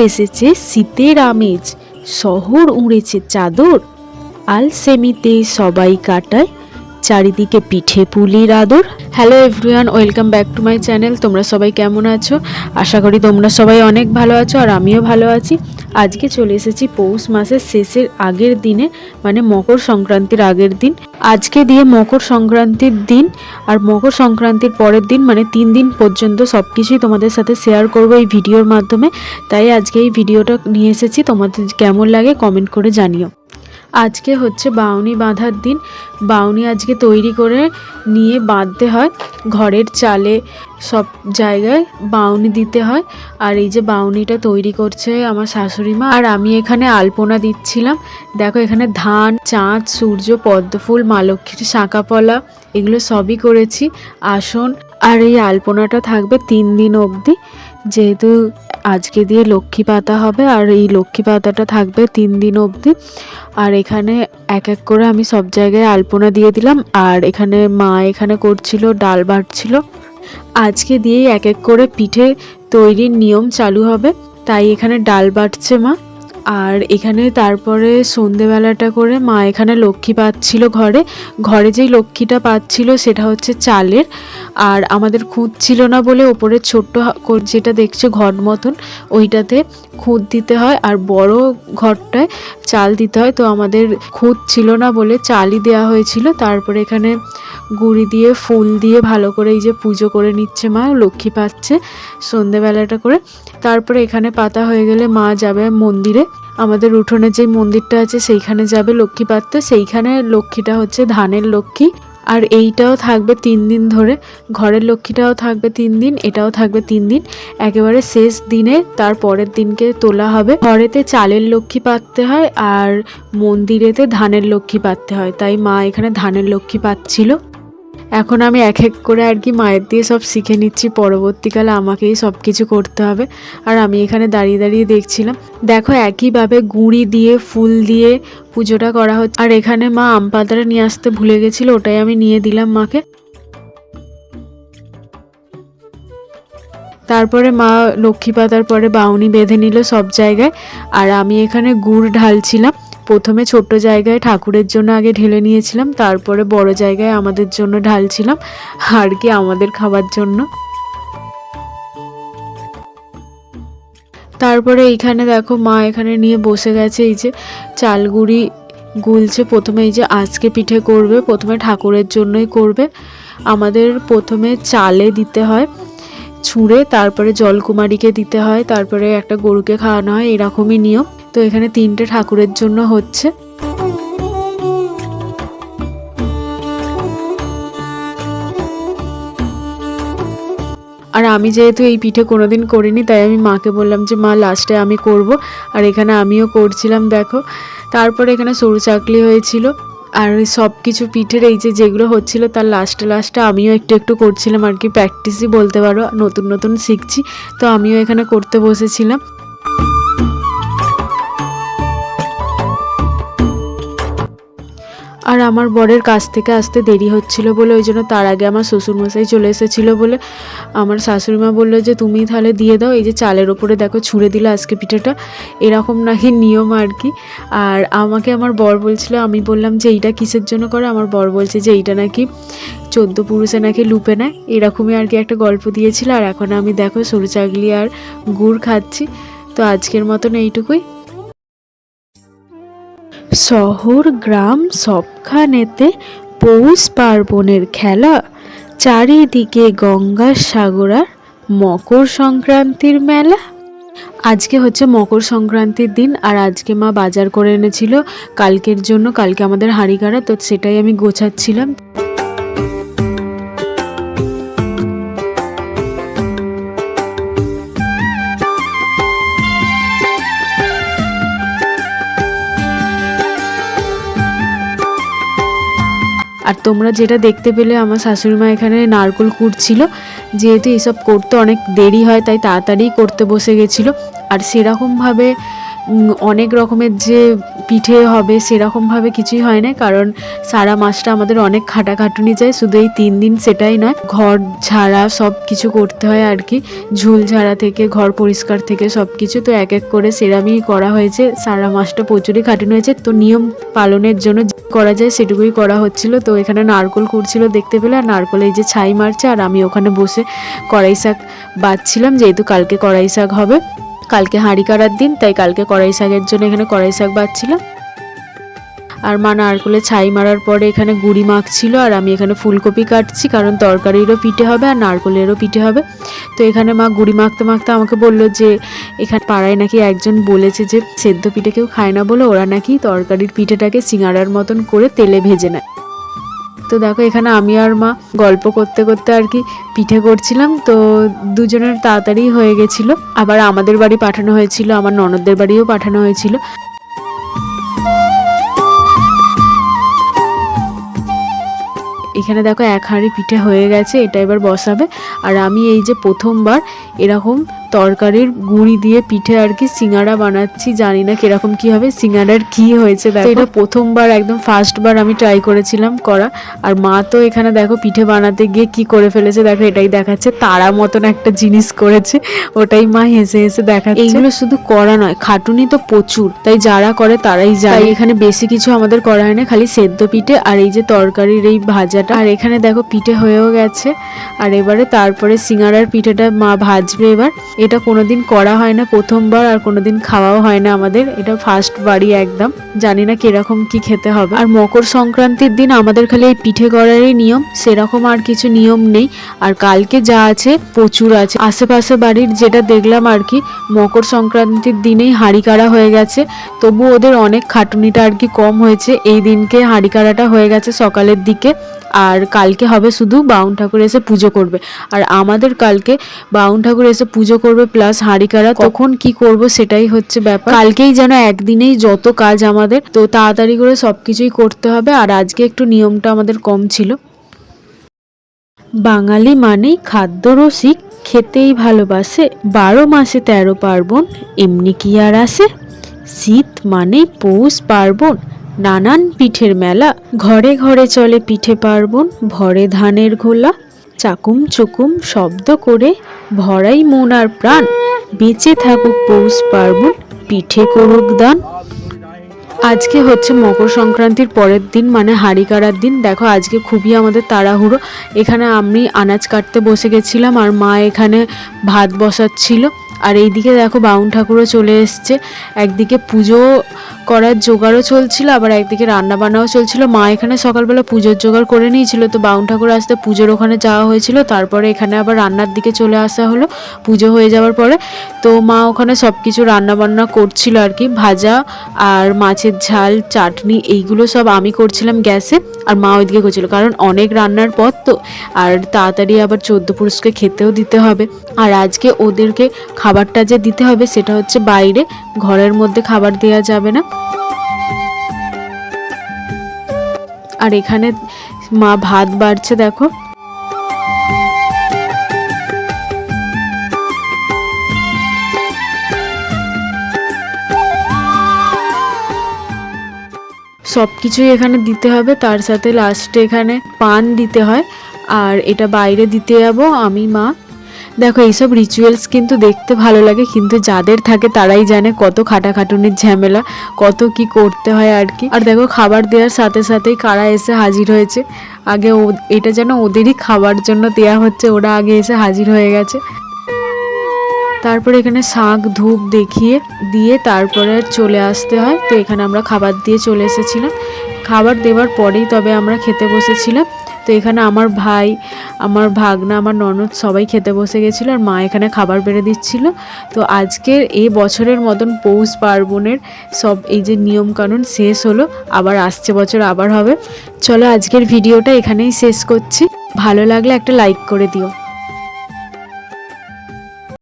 এসেছে শীতের আমেজ শহর উড়েছে চাদর। আল সেমিতে সবাই কাটায় চারিদিকে পিঠে পুলির আদর। Hello everyone welcome back to my channel তোমরা সবাই কেমন আছো? আশা করি তোমরা সবাই অনেক ভালো আছো আর আমিও ভালো আছি। আজকে চলে এসেছি পৌষ মাসের শেষের আগের দিনে মানে মকর সংক্রান্তির আগের দিন। আজকে দিয়ে মকর সংক্রান্তির দিন আর মকর সংক্রান্তির পরের দিন মানে তিন দিন পর্যন্ত সব কিছুই তোমাদের সাথে শেয়ার করব এই ভিডিওর মাধ্যমে। তাই আজকে এই ভিডিওটা নিয়ে এসেছি। তোমাদের কেমন লাগে কমেন্ট করে জানিও। আজকে হচ্ছে বাউনি বাঁধার দিন। বাউনি আজকে তৈরি করে নিয়ে বাঁধতে হয়। ঘরের চালে সব জায়গায় বাউনি দিতে হয়। আর এই যে বাউনিটা তৈরি করছে আমার শাশুড়ি মা, আর আমি এখানে আলপনা দিচ্ছিলাম। দেখো এখানে ধান, চাঁদ, সূর্য পদ্মফুল মা লক্ষ্মীর শাঁকাপলা এগুলো সবই করেছি। আসন, আর এই আলপনাটা থাকবে তিন দিন অবধি। যেহেতু আজকে দিয়ে লক্ষ্মী পাতা হবে আর এই লক্ষ্মী পাতাটা থাকবে তিন দিন অবধি। আর এখানে এক এক করে আমি সব জায়গায় আলপনা দিয়ে দিলাম। আর এখানে মা এখানে করছিল, ডাল বাটছিল। আজকে দিয়েই এক এক করে পিঠে তৈরির নিয়ম চালু হবে। তাই এখানে ডাল বাটছে মা। আর এখানে তারপরে সন্ধেবেলাটা করে মা এখানে লক্ষ্মী পাচ্ছিল ঘরে। ঘরে যেই লক্ষ্মীটা পাচ্ছিল সেটা হচ্ছে চালের। আর আমাদের খুঁত ছিল না বলে ওপরে ছোট্ট যেটা দেখছ ঘর মতন, ওইটাতে খুঁত দিতে হয়। আর বড় ঘরটায় চাল দিতে হয়। তো আমাদের খুঁত ছিল না বলে চালই দেওয়া হয়েছিল। তারপরে এখানে গুড়ি দিয়ে, ফুল দিয়ে ভালো করে এই যে পুজো করে নিচ্ছে মা, লক্ষ্মী পাচ্ছে সন্ধেবেলাটা করে। তারপরে এখানে পাতা হয়ে গেলে মা যাবে মন্দিরে। আমাদের উঠোনে যে মন্দিরটা আছে সেইখানে যাবে লক্ষ্মী পাততে সেইখানে লক্ষ্মীটা হচ্ছে ধানের লক্ষ্মী। আর এইটাও থাকবে তিন দিন ধরে। ঘরের লক্ষ্মীটাও থাকবে তিন দিন, এটাও থাকবে তিন দিন। একেবারে শেষ দিনে তার পরের দিনকে তোলা হবে। ঘরেতে চালের লক্ষ্মী পাততে হয় আর মন্দিরেতে ধানের লক্ষ্মী পাততে হয়। তাই মা এখানে ধানের লক্ষ্মী পাচ্ছিল। এখন আমি এক এক করে আর কি মায়ের দিয়ে সব শিখে নিচ্ছি। পরবর্তীকালে আমাকেই সব কিছু করতে হবে। আর আমি এখানে দাঁড়িয়ে দাঁড়িয়ে দেখছিলাম। দেখো একইভাবে গুঁড়ি দিয়ে, ফুল দিয়ে পুজোটা করা হচ্ছে। আর এখানে মা আম পাতাটা নিয়ে আসতে ভুলে গেছিল, ওটাই আমি নিয়ে দিলাম মাকে। তারপরে মা লক্ষ্মী পাতার পরে বাউনি বেঁধে নিল সব জায়গায়। আর আমি এখানে গুড় ঢালছিলাম। প্রথমে ছোট্ট জায়গায় ঠাকুরের জন্য আগে ঢেলে নিয়েছিলাম, তারপরে বড় জায়গায় আমাদের জন্য ঢালছিলাম, আর কি আমাদের খাবার জন্য। তারপরে এইখানে দেখো মা এখানে নিয়ে বসে গেছে, এই যে চালগুড়ি গুলছে, প্রথমে এই যে আজকে পিঠে করবে, প্রথমে ঠাকুরের জন্যই করবে। আমাদের প্রথমে চালে দিতে হয়, ছুঁড়ে, তারপরে জলকুমারীকে দিতে হয়, তারপরে একটা গরুকে খাওয়ানো হয়, এরকমই নিয়ম। তো এখানে তিনটে ঠাকুরের জন্য হচ্ছে। আর আমি যেহেতু এই পিঠে কোনোদিন করিনি, তাই আমি মাকে বললাম যে, মা লাস্টে আমি করব। আর এখানে আমিও করছিলাম, দেখো। তারপরে এখানে সরু চাকলি হয়েছিল। আর সব কিছু পিঠের এই যে যেগুলো হচ্ছিল, তার লাস্টে লাস্টে আমিও একটু একটু করছিলাম আর কি। প্র্যাকটিসই বলতে পারো, নতুন নতুন শিখছি। তো আমিও এখানে করতে বসেছিলাম। আর আমার বরের কাছ থেকে আসতে দেরি হচ্ছিল বলে, ওই জন্য তার আগে আমার শ্বশুরমশাই চলে এসেছিল বলে আমার শাশুড়ি মা বলল যে, তুমি তাহলে দিয়ে দাও, এই যে চালের ওপরে দেখো ছুঁড়ে দিলে আজকে পিঠাটা, এরকম নাকি নিয়ম আর কি। আর আমাকে আমার বর বলছিল, আমি বললাম যে, এইটা কিসের জন্য করে? আমার বর বলছে যে, এইটা নাকি চোদ্দ পুরুষে নাকি লুপে নেয়। এরকমই আর কি একটা গল্প দিয়েছিল, আর এখন আমি দেখো সরু চাগলি আর গুড় খাচ্ছি। তো আজকের মতন এইটুকুই। শহর, গ্রাম সবখানেতে পৌষ পার্বণের খেলা। চারিদিকে গঙ্গার সাগরার মকর সংক্রান্তির মেলা। আজকে হচ্ছে মকর সংক্রান্তির দিন আর আজকে মা বাজার করে এনেছিল। কালকের জন্য, কালকে আমাদের হাঁড়ি কাড়া তো সেটাই আমি গোছাচ্ছিলাম। আর তোমরা যেটা দেখতে পেলে, আমার শাশুড়ি মা এখানে নারকোল কুড়ছিল যেহেতু এসব করতে অনেক দেরি হয়, তাই তাড়াতাড়ি করতে বসে গেছিল। আর সেরকমভাবে অনেক রকমের যে পিঠে হবে সেরকমভাবে কিছুই হয় না, কারণ সারা মাসটা আমাদের অনেক খাটাখাটুনি যায়, শুধু এই তিন দিন সেটাই নয়, ঘর ঝাড়া সব কিছু করতে হয় আর কি, ঝুল ঝাড়া থেকে, ঘর পরিষ্কার থেকে সব কিছু, তো এক এক করে সেরামই করা হয়েছে, সারা মাসটা প্রচুরই খাটুনি হয়েছে, তো নিয়ম পালনের জন্য করা যায় সেটুকুই করা হচ্ছিল, তো এখানে নারকোল করছিল দেখতে পেলে, আর নারকোল এই যে ছাই মারছে, আর আমি ওখানে বসে কড়াই শাক বাজছিলাম যেহেতু কালকে কড়াই শাক হবে। কালকে হাঁড়ি কাড়ার দিন, তাই কালকে কড়াই শাকের জন্য এখানে কড়াই শাক বাজছিলাম আর মা নারকোলে ছাই মারার পরে এখানে গুড়ি মাখছিল, আর আমি এখানে ফুলকপি কাটছি, কারণ তরকারিরও পিঠে হবে আর নারকোলেরও পিঠে হবে। তো এখানে মা গুড়ি মাখতে মাখতে আমাকে বলল যে, এখানে পাড়ায় নাকি একজন বলেছে যে, সেদ্ধ পিঠে কেউ খায় না বলে ওরা নাকি তরকারির পিঠেটাকে সিঙাড়ার মতন করে তেলে ভেজে নেয়। তো দেখো, এখানে আমি আর মা গল্প করতে করতে আর কি পিঠে করছিলাম, তো দুজনের তাড়াতাড়ি হয়ে গেছিল। আবার আমাদের বাড়ি পাঠানো হয়েছিল, আমার ননদদের বাড়িও পাঠানো হয়েছিল। এখানে দেখো, এক হাঁড়ি পিঠে হয়ে গেছে, এটা এবার বসাবে। আর আমি এই যে প্রথমবার এরকম তরকারির গুঁড়ি দিয়ে পিঠে আর কি সিঙ্গাড়া বানাচ্ছি জানি না কীরকম কি হবে সিঙ্গাড়ার কি হয়েছে দেখো। এটা প্রথমবার একদম ফার্স্টবার আমি ট্রাই করেছিলাম করা আর মা তো এখানে দেখো পিঠে বানাতে গিয়ে কি করে ফেলেছে দেখো এটাই দেখাচ্ছে তারা মতন একটা জিনিস করেছে ওটাই মা হেসে হেসে দেখাচ্ছে। এইগুলো শুধু করা নয় খাটুনি তো প্রচুর তাই যারা করে তারাই যায় এখানে বেশি কিছু আমাদের করা হয় না খালি সেদ্ধ পিঠে আর এই যে তরকারির এই ভাজাটা। আর এখানে দেখো পিঠে হয়েও গেছে আর এবারে তারপরে সিঙ্গারার পিঠেটা মা ভাজবে এবার। এটা কোনোদিন করা হয় না, প্রথমবার আর কোনোদিন খাওয়াও হয় না আমাদের। এটা ফার্স্ট বাড়ি একদম। জানি না কীরকম কি খেতে হবে। আর মকর সংক্রান্তির দিন আমাদের খালি এই পিঠে করারই নিয়ম সেরকম আর কিছু নিয়ম নেই। আর কালকে যা আছে প্রচুর আছে। আশেপাশে বাড়ির যেটা দেখলাম আর কি মকর সংক্রান্তির দিনেই হাঁড়ি কাড়া হয়ে গেছে। তবু ওদের অনেক খাটুনিটা আর কি কম হয়েছে। এই দিনকে হাঁড়ি কাড়াটা হয়ে গেছে সকালের দিকে। আর কালকে হবে শুধু বাউন ঠাকুর এসে পুজো করবে। আর আমাদের কালকে বাউন ঠাকুর এসে পুজো করবে প্লাস হাঁড়ি কাড়া তখন কি করব সেটাই হচ্ছে ব্যাপার। কালকেই যেন একদিনেই যত কাজ আমাদের। তো তাড়াতাড়ি করে সব কিছুই করতে হবে। আর আজকে একটু নিয়মটা আমাদের কম ছিল। বাঙালি মানেই খাদ্য রসিক। খেতেই ভালোবাসে। বারো মাসে তেরো পার্বণ। এমনি কি আর আসে? শীত মানেই পৌষ পার্বণ। নানান পিঠের মেলা। ঘরে ঘরে চলে পিঠে পার্বণ। ভরে ধানের ঘোলা। চাকুম চুকুম শব্দ করে ভরাই মন আর প্রাণ। বেঁচে থাকুক পৌষ পার্বণ। পিঠে করুক দান। আজকে হচ্ছে মকর সংক্রান্তির পরের দিন মানে হাঁড়ি কাড়ার দিন। দেখো, আজকে খুবই আমাদের তাড়াহুড়ো। এখানে আমি আনাজ কাটতে বসে গেছিলাম আর মা এখানে ভাত বসাচ্ছিল। আর এইদিকে দেখো বাউন ঠাকুরও চলে এসছে। একদিকে পুজো করার জোগাড়ও চলছিল, আবার একদিকে রান্না বান্নাও চলছিল। মা এখানে সকালবেলা পুজোর জোগাড় করে নিয়েছিল, তো বাউন ঠাকুর আসতে পুজোর ওখানে যাওয়া হয়েছিল, তারপরে এখানে আবার রান্নার দিকে চলে আসা হলো পুজো হয়ে যাওয়ার পরে। তো মা ওখানে সব কিছু রান্না বান্না করছিল আর কি, ভাজা আর মাছের ঝাল, চাটনি, এইগুলো সব আমি করছিলাম গ্যাসে, আর মা ওইদিকে করছিল, কারণ অনেক রান্নার পর তো, আর তাড়াতাড়ি আবার চোদ্দ পুরুষকে খেতেও দিতে হবে। আর আজকে ওদেরকে খাবারটা যে দিতে হবে সেটা হচ্ছে বাইরে। ঘরের মধ্যে খাবার দেওয়া যাবে না। আর এখানে মা ভাত বাড়ছে, দেখো। সব কিছুই এখানে দিতে হবে। তার সাথে লাস্টে এখানে পান দিতে হয়। আর এটা বাইরে দিতে যাব আমি, মা। দেখো, এইসব রিচুয়ালস কিন্তু দেখতে ভালো লাগে, কিন্তু যাদের থাকে তারাই জানে কত খাটাখাটুনির ঝামেলা, কত কি করতে হয় আর কি। আর দেখো, খাবার দেওয়ার সাথে সাথেই কারা এসে হাজির হয়েছে। আগে ও, এটা যেন ওদেরই খাবার জন্য দেয়া হচ্ছে, ওরা আগে এসে হাজির হয়ে গেছে। তারপরে এখানে শাঁখ ধূপ দেখিয়ে দিয়ে তারপরে চলে আসতে হয়। তো এখানে আমরা খাবার দিয়ে চলে এসেছিলাম। খাবার দেওয়ার পরেই তবে আমরা খেতে বসেছিলাম। তো এখানে আমার ভাই, আমার ভাগনা, আমার ননদ সবাই খেতে বসে গেছিল আর মা এখানে খাবার বেড়ে দিচ্ছিল। তো আজকের এই বছরের মতন পৌষ পার্বণের সব এই যে নিয়মকানুন শেষ হলো, আবার আসছে বছর, আবার হবে। চলো আজকের ভিডিওটা এখানেই শেষ করছি। ভালো লাগলে একটা লাইক করে দিও।